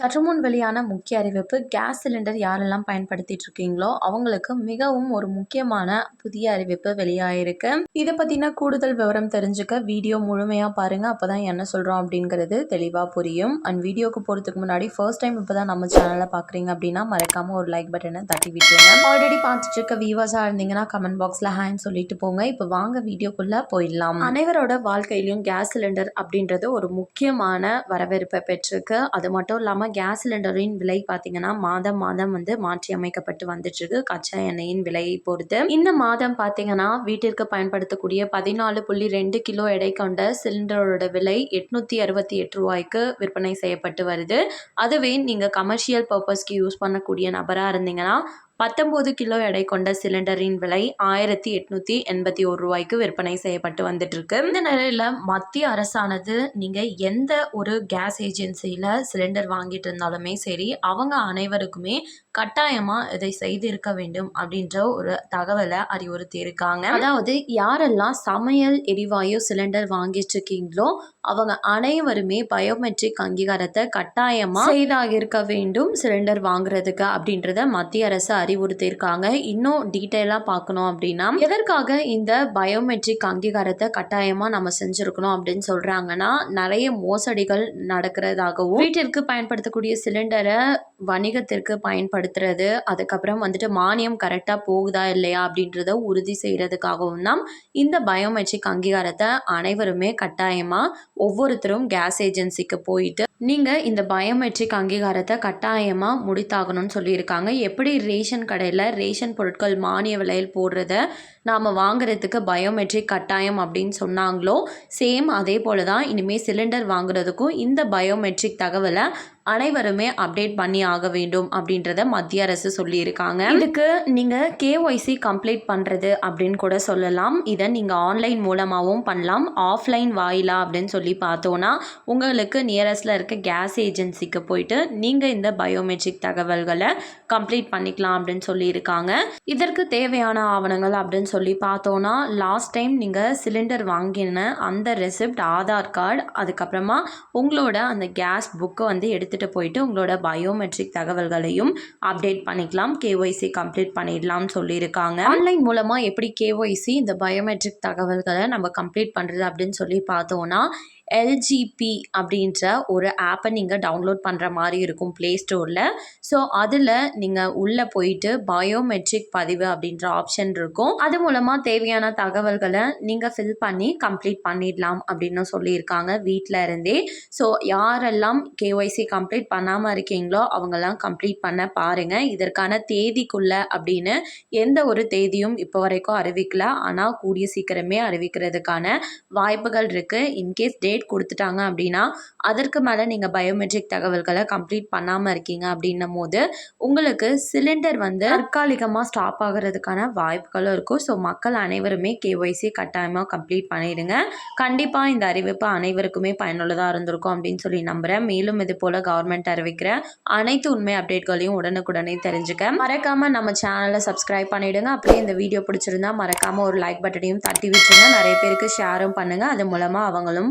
சற்றுமுன் வெளியான முக்கிய அறிவிப்பு கேஸ் சிலிண்டர் யாரெல்லாம் பயன்படுத்திட்டு இருக்கீங்களோ அவங்களுக்கு மிகவும் ஒரு முக்கியமான புதிய அறிவிப்பு வெளியாயிருக்கு. இதை பத்தின கூடுதல் விவரம் தெரிஞ்சுக்க வீடியோ முழுமையாக பாருங்கள் அப்போ தான் என்ன சொல்கிறோம் அப்படிங்கிறது தெளிவாக புரியும். அண்ட் வீடியோக்கு போகிறதுக்கு முன்னாடி ஃபர்ஸ்ட் டைம் இப்போ தான் நம்ம சேனலை பார்க்குறீங்க அப்படின்னா மறக்காமல் ஒரு லைக் பட்டனை தட்டி விட்டுருங்க. ஆல்ரெடி பார்த்துட்டு இருக்க வியூவர்ஸாக இருந்தீங்கன்னா கமெண்ட் பாக்ஸில் ஹேண்ட் சொல்லிட்டு போங்க. இப்போ வாங்க வீடியோக்குள்ளே போயிடலாம். அனைவரோட வாழ்க்கையிலும் கேஸ் சிலிண்டர் அப்படின்றது ஒரு முக்கியமான வரவேற்பை பெற்றிருக்கு. அது மட்டும் இல்லாமல் கேஸ் சிலிண்டரின் விலை பார்த்தீங்கன்னா மாதம் மாதம் வந்து மாற்றி அமைக்கப்பட்டு வந்துட்டுருக்கு. கச்சா எண்ணெயின் விலையை பொறுத்து. இந்த மாதம் பார்த்தீங்கன்னா வீட்டிற்கு பயன்படுத்தக்கூடிய பதினாலு புள்ளி ரெண்டு கிலோ எடை கொண்ட சிலிண்டரோட விலை எட்நூத்தி அறுபத்தி எட்டு ரூபாய்க்கு விற்பனை செய்யப்பட்டு வருது. அதுவே நீங்கள் கமர்ஷியல் பர்பஸ்க்கு யூஸ் பண்ணக்கூடிய நபராக இருந்தீங்கன்னா பத்தொம்போது கிலோ எடை கொண்ட சிலிண்டரின் விலை ஆயிரத்தி எட்நூத்தி எண்பத்தி ஒரு ரூபாய்க்கு விற்பனை செய்யப்பட்டு வந்துட்டு இருக்கு இந்த நிலையில மத்திய அரசானது நீங்க எந்த ஒரு கேஸ் ஏஜென்சியில சிலிண்டர் வாங்கிட்டு இருந்தாலுமே சரி அவங்க அனைவருக்குமே கட்டாயமா இதை செய்திருக்க வேண்டும் அப்படின்ற ஒரு தகவலை அறிவுறுத்தி இருக்காங்க அதாவது யாரெல்லாம் சமையல் எரிவாயு சிலிண்டர் வாங்கிட்டு இருக்கீங்களோ அவங்க அனைவருமே பயோமெட்ரிக் அங்கீகாரத்தை கட்டாயமா செய்தாக இருக்க வேண்டும் சிலிண்டர் வாங்குறதுக்கு அப்படின்றத மத்திய அரசு அறிவுறுத்தியிருக்காங்க. இன்னும் டீட்டெயிலாக பார்க்கணும் அப்படின்னா எதற்காக இந்த பயோமெட்ரிக் அங்கீகாரத்தை கட்டாயமாக நம்ம செஞ்சுருக்கணும் அப்படின்னு சொல்கிறாங்கன்னா நிறைய மோசடிகள் நடக்கிறதாகவும் வீட்டிற்கு பயன்படுத்தக்கூடிய சிலிண்டரை வணிகத்திற்கு பயன்படுத்துறது அதுக்கப்புறம் வந்துட்டு மானியம் கரெக்டாக போகுதா இல்லையா அப்படின்றத உறுதி செய்கிறதுக்காகவும் தான் இந்த பயோமெட்ரிக் அங்கீகாரத்தை அனைவருமே கட்டாயமாக ஒவ்வொருத்தரும் கேஸ் ஏஜென்சிக்கு போயிட்டு நீங்கள் இந்த பயோமெட்ரிக் அங்கீகாரத்தை கட்டாயமாக முடித்தாகணும்னு சொல்லியிருக்காங்க. எப்படி ரேஷன் கடையில் ரேஷன் பொருட்கள் மானிய விலையில் போடுறத நாம் வாங்குறதுக்கு பயோமெட்ரிக் கட்டாயம்? அப்படின்னு சொன்னாங்களோ சேம் அதே போல் தான் இனிமேல் சிலிண்டர் வாங்குறதுக்கும் இந்த பயோமெட்ரிக் தகவலை அனைவருமே அப்டேட் பண்ணி ஆக வேண்டும் அப்படின்றத மத்திய அரசு சொல்லியிருக்காங்க. இதுக்கு நீங்கள் கேஒய்சி கம்ப்ளீட் பண்ணுறது அப்படின்னு கூட சொல்லலாம். இதை நீங்கள் ஆன்லைன் மூலமாகவும் பண்ணலாம். ஆஃப்லைன் வாயிலா அப்படின்னு சொல்லி பார்த்தோன்னா உங்களுக்கு நியரஸ்டில் இருக்க கேஸ் ஏஜென்சிக்கு போயிட்டு நீங்கள் இந்த பயோமெட்ரிக் தகவல்களை கம்ப்ளீட் பண்ணிக்கலாம் அப்படின்னு சொல்லியிருக்காங்க. இதற்கு தேவையான ஆவணங்கள் அப்படின்னு சொல்லி பார்த்தோன்னா லாஸ்ட் டைம் நீங்கள் சிலிண்டர் வாங்கின அந்த ரெசிப்ட் ஆதார் கார்டு அதுக்கப்புறமா உங்களோட அந்த கேஸ் புக்கை வந்து எடுத்து எடுத்துகிட்டு போயிட்டு உங்களோட பயோமெட்ரிக் தகவல்களையும் அப்டேட் பண்ணிக்கலாம். கேஒய்சி கம்ப்ளீட் பண்ணிடலாம்னு சொல்லியிருக்காங்க. ஆன்லைன் மூலமாக எப்படி கேஒய்சி இந்த பயோமெட்ரிக் தகவல்களை நம்ம கம்ப்ளீட் பண்ணுறது அப்படின்னு சொல்லி பார்த்தோன்னா எல்ஜிபி அப்படின்ற ஒரு ஆப்பை நீங்கள் டவுன்லோட் பண்ணுற மாதிரி இருக்கும் ப்ளே ஸ்டோரில் ஸோ அதில் நீங்கள் உள்ளே போயிட்டு பயோமெட்ரிக் பதிவு அப்படின்ற ஆப்ஷன் இருக்கும். அது மூலமாக தேவையான தகவல்களை நீங்கள் ஃபில் பண்ணி கம்ப்ளீட் பண்ணிடலாம் அப்படின்னு சொல்லியிருக்காங்க வீட்டில் இருந்தே. ஸோ யாரெல்லாம் கேஒய்சி கம்ப்ளீட் பண்ணாமல் இருக்கீங்களோ அவங்கெல்லாம் கம்ப்ளீட் பண்ண பாருங்கள் இதற்கான தேதிக்குள்ளே அப்படின்னு எந்த ஒரு தேதியும் இப்போ வரைக்கும் அறிவிக்கல. ஆனால் கூடிய சீக்கிரமே அறிவிக்கிறதுக்கான வாய்ப்புகள் இருக்குது இன்கேஸ் டேட் டேட் கொடுத்துட்டாங்க அப்படின்னா அதற்கு மேலே நீங்கள் பயோமெட்ரிக் தகவல்களை கம்ப்ளீட் பண்ணாமல் இருக்கீங்க அப்படின்னும் போது உங்களுக்கு சிலிண்டர் வந்து தற்காலிகமாக ஸ்டாப் ஆகிறதுக்கான வாய்ப்புகளும் இருக்கும். ஸோ மக்கள் அனைவருமே கேஒய்சி கட்டாயமாக கம்ப்ளீட் பண்ணிடுங்க. கண்டிப்பாக இந்த அறிவிப்பு அனைவருக்குமே பயனுள்ளதாக இருந்திருக்கும் அப்படின்னு சொல்லி நம்புகிறேன் மேலும் இது போல் கவர்மெண்ட் அறிவிக்கிற அனைத்து உண்மை அப்டேட்களையும் உடனுக்குடனே தெரிஞ்சுக்க. மறக்காமல் நம்ம சேனலை சப்ஸ்கிரைப் பண்ணிவிடுங்க அப்படியே இந்த வீடியோ பிடிச்சிருந்தா மறக்காமல் ஒரு லைக் பட்டனையும் தட்டி விட்டுருங்க நிறைய பேருக்கு ஷேரும் பண்ணுங்கள் அது மூலமாக அவங்களும்